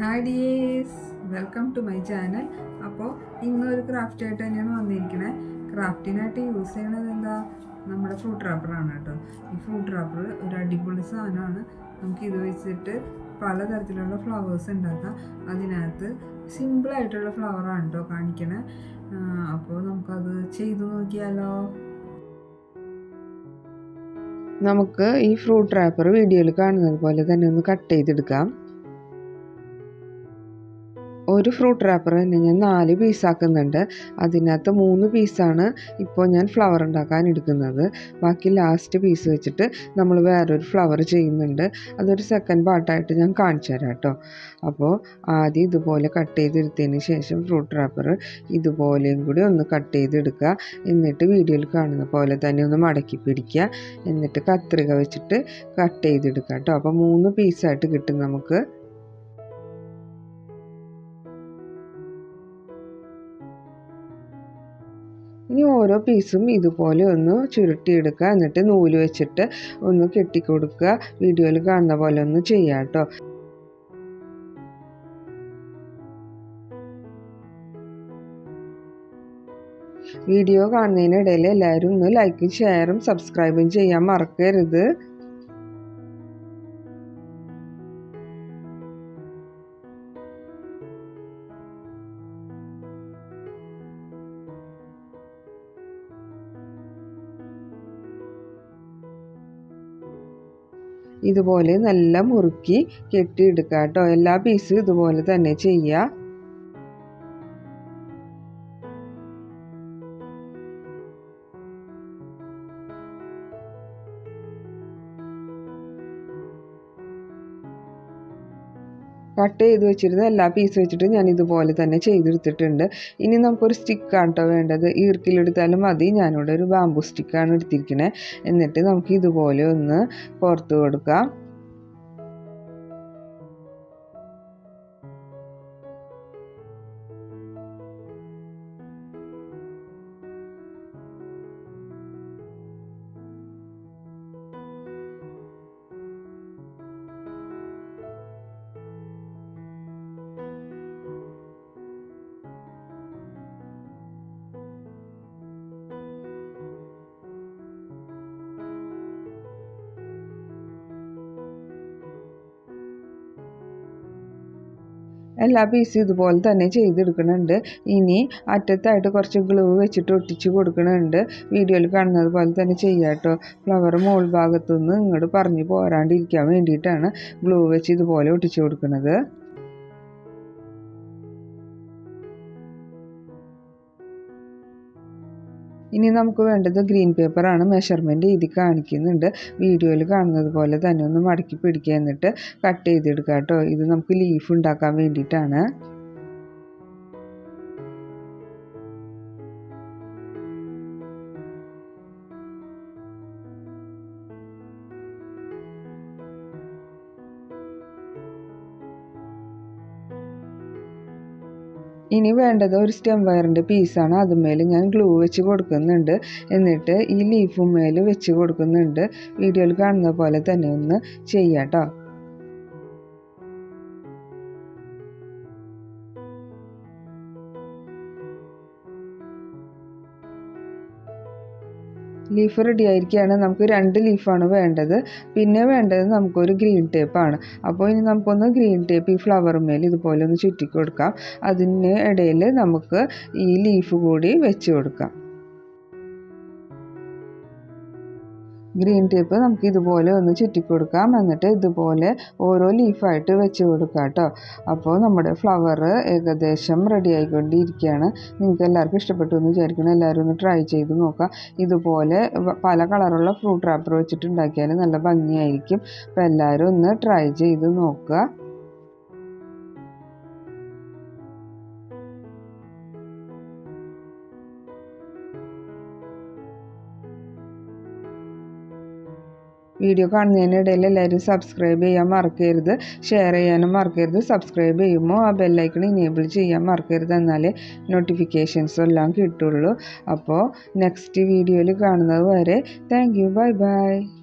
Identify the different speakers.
Speaker 1: Hi welcome to my channel അപ്പോൾ ഇന്നൊരു craft ആയിട്ട് തന്നെയാണ് വന്നിരിക്കുന്നത് ക്രാഫ്റ്റിനായിട്ട് യൂസ് ചെയ്യണത് എന്താ? നമ്മുടെ ഫ്രൂട്ട് റാപ്പറാണ് കേട്ടോ. ഈ ഫ്രൂട്ട് റാപ്പർ ഒരു അടിപൊളി സാധനമാണ്. നമുക്ക് ഇത് വെച്ചിട്ട് പലതരത്തിലുള്ള ഫ്ലവേഴ്സ് ഉണ്ടാക്കാം. അതിനകത്ത് സിമ്പിളായിട്ടുള്ള ഫ്ലവറാണ് കേട്ടോ കാണിക്കണേ. അപ്പോൾ നമുക്കത് ചെയ്തു നോക്കിയാലോ?
Speaker 2: നമുക്ക് ഈ ഫ്രൂട്ട് റാപ്പർ വീഡിയോയിൽ കാണുന്നത് പോലെ തന്നെ ഒന്ന് കട്ട് ചെയ്തെടുക്കാം. ഒരു ഫ്രൂട്ട് റാപ്പർ തന്നെ ഞാൻ നാല് പീസാക്കുന്നുണ്ട് അതിനകത്ത് മൂന്ന് പീസാണ് ഇപ്പോൾ ഞാൻ ഫ്ലവർ ഉണ്ടാക്കാൻ എടുക്കുന്നത്. ബാക്കി ലാസ്റ്റ് പീസ് വെച്ചിട്ട് നമ്മൾ വേറൊരു ഫ്ലവർ ചെയ്യുന്നുണ്ട്. അതൊരു സെക്കൻഡ് പാർട്ടായിട്ട് ഞാൻ കാണിച്ചു തരാം കേട്ടോ. അപ്പോൾ ആദ്യം ഇതുപോലെ കട്ട് ചെയ്തെടുത്തതിന് ശേഷം ഫ്രൂട്ട് റാപ്പർ ഇതുപോലെയും കൂടി ഒന്ന് കട്ട് ചെയ്തെടുക്കുക. എന്നിട്ട് വീഡിയോയിൽ കാണുന്ന പോലെ തന്നെ ഒന്ന് മടക്കി പിടിക്കുക. എന്നിട്ട് കത്രിക വെച്ചിട്ട് കട്ട് ചെയ്തെടുക്കുക കേട്ടോ. അപ്പോൾ മൂന്ന് പീസായിട്ട് കിട്ടും നമുക്ക്. ഇനി ഓരോ പീസും ഇതുപോലെ ഒന്ന് ചുരുട്ടിയെടുക്കുക. എന്നിട്ട് നൂൽ വെച്ചിട്ട് ഒന്ന് കെട്ടിക്കൊടുക്കുക. വീഡിയോയിൽ കാണുന്ന പോലെ ഒന്ന് ചെയ്യാം കേട്ടോ. വീഡിയോ കാണുന്നതിനിടയിൽ എല്ലാവരും ഒന്ന് ലൈക്കും ഷെയറും സബ്സ്ക്രൈബും ചെയ്യാൻ മറക്കരുത്. ഇതുപോലെ നല്ല മുറുക്കി കെട്ടിയെടുക്കുക കേട്ടോ എല്ലാ പീസും ഇതുപോലെ തന്നെ ചെയ്യുക കട്ട് ചെയ്ത് വെച്ചിരുന്ന എല്ലാ പീസ് വെച്ചിട്ട് ഞാൻ ഇതുപോലെ തന്നെ ചെയ്തെടുത്തിട്ടുണ്ട്. ഇനി നമുക്കൊരു സ്റ്റിക്കാണ് കേട്ടോ വേണ്ടത്? ഈർക്കിലെടുത്താലും മതി. ഞാനിവിടെ ഒരു ബാമ്പു സ്റ്റിക്കാണ് എടുത്തിരിക്കുന്നത് എന്നിട്ട് നമുക്ക് ഇതുപോലെ ഒന്ന് പുറത്ത് കൊടുക്കാം. എല്ലാ പീസും ഇതുപോലെ തന്നെ ചെയ്തെടുക്കുന്നുണ്ട് ഇനി അറ്റത്തായിട്ട് കുറച്ച് ഗ്ലൂ വെച്ചിട്ട് ഒട്ടിച്ച് കൊടുക്കുന്നുണ്ട് വീഡിയോയിൽ കാണുന്നത് പോലെ തന്നെ ചെയ്യാട്ടോ ഫ്ലവർ മോൾ ഭാഗത്തുനിന്ന് ഇങ്ങോട്ട് പറഞ്ഞു പോരാണ്ടിരിക്കാൻ വേണ്ടിയിട്ടാണ് ഗ്ലൂ വെച്ച് ഇതുപോലെ ഒട്ടിച്ച് കൊടുക്കുന്നത് ഇനി നമുക്ക് വേണ്ടത് ഗ്രീൻ പേപ്പറാണ് മെഷർമെന്റ് എഴുതി കാണിക്കുന്നുണ്ട്. വീഡിയോയിൽ കാണുന്നത് പോലെ തന്നെ ഒന്ന് മടക്കി പിടിക്കുക എന്നിട്ട് കട്ട് ചെയ്തെടുക്കാം കേട്ടോ ഇത് നമുക്ക് ലീഫ് ഉണ്ടാക്കാൻ വേണ്ടിയിട്ടാണ്. ഇനി വേണ്ടത് ഒരു സ്റ്റെം വയറിന്റെ പീസാണ് അതുമേൽ ഞാൻ ഗ്ലൂ വെച്ച് കൊടുക്കുന്നുണ്ട്. എന്നിട്ട് ഈ ലീഫുമേൽ വെച്ച് കൊടുക്കുന്നുണ്ട്. വീഡിയോയിൽ കാണുന്ന പോലെ തന്നെ ഒന്ന് ചെയ്യാം കേട്ടോ ലീഫ് റെഡി ആയിരിക്കുകയാണ്. നമുക്ക് രണ്ട് ലീഫാണ് വേണ്ടത്. പിന്നെ വേണ്ടത് നമുക്കൊരു ഗ്രീൻ ടേപ്പാണ് അപ്പോൾ ഇനി നമുക്കൊന്ന് ഗ്രീൻ ടേപ്പ് ഈ ഫ്ലവറുമേൽ ഇതുപോലെ ഒന്ന് ചുറ്റി കൊടുക്കാം അതിന് ഇടയിൽ നമുക്ക് ഈ ലീഫ് കൂടി വെച്ച് കൊടുക്കാം. ഗ്രീൻ ടേപ്പ് നമുക്ക് ഇതുപോലെ ഒന്ന് ചുറ്റിക്കൊടുക്കാം എന്നിട്ട് ഇതുപോലെ ഓരോ ലീഫായിട്ട് വെച്ച് കൊടുക്കാം കേട്ടോ. അപ്പോൾ നമ്മുടെ ഫ്ലവർ ഏകദേശം റെഡി ആയിക്കൊണ്ടിരിക്കുകയാണ്. നിങ്ങൾക്ക് എല്ലാവർക്കും ഇഷ്ടപ്പെട്ടു എന്ന് വിചാരിക്കണം എല്ലാവരും ഒന്ന് ട്രൈ ചെയ്ത് നോക്കാം ഇതുപോലെ പല കളറുള്ള ഫ്രൂട്ട് റാപ്പർ വെച്ചിട്ട് ഉണ്ടാക്കിയാൽ നല്ല ഭംഗിയായിരിക്കും. അപ്പോൾ എല്ലാവരും ഒന്ന് ട്രൈ ചെയ്ത് നോക്കുക. വീഡിയോ കാണുന്നതിനിടയിൽ എല്ലാവരും സബ്സ്ക്രൈബ് ചെയ്യാൻ മറക്കരുത്. ഷെയർ ചെയ്യാനും മറക്കരുത്. സബ്സ്ക്രൈബ് ചെയ്യുമ്പോൾ ആ ബെല്ലൈക്കൺ ഇനേബിൾ ചെയ്യാൻ മറക്കരുത്. എന്നാലേ നോട്ടിഫിക്കേഷൻസ് എല്ലാം കിട്ടുള്ളൂ. അപ്പോൾ നെക്സ്റ്റ് വീഡിയോയിൽ കാണുന്നത് വരെ താങ്ക് യു ബൈ ബൈ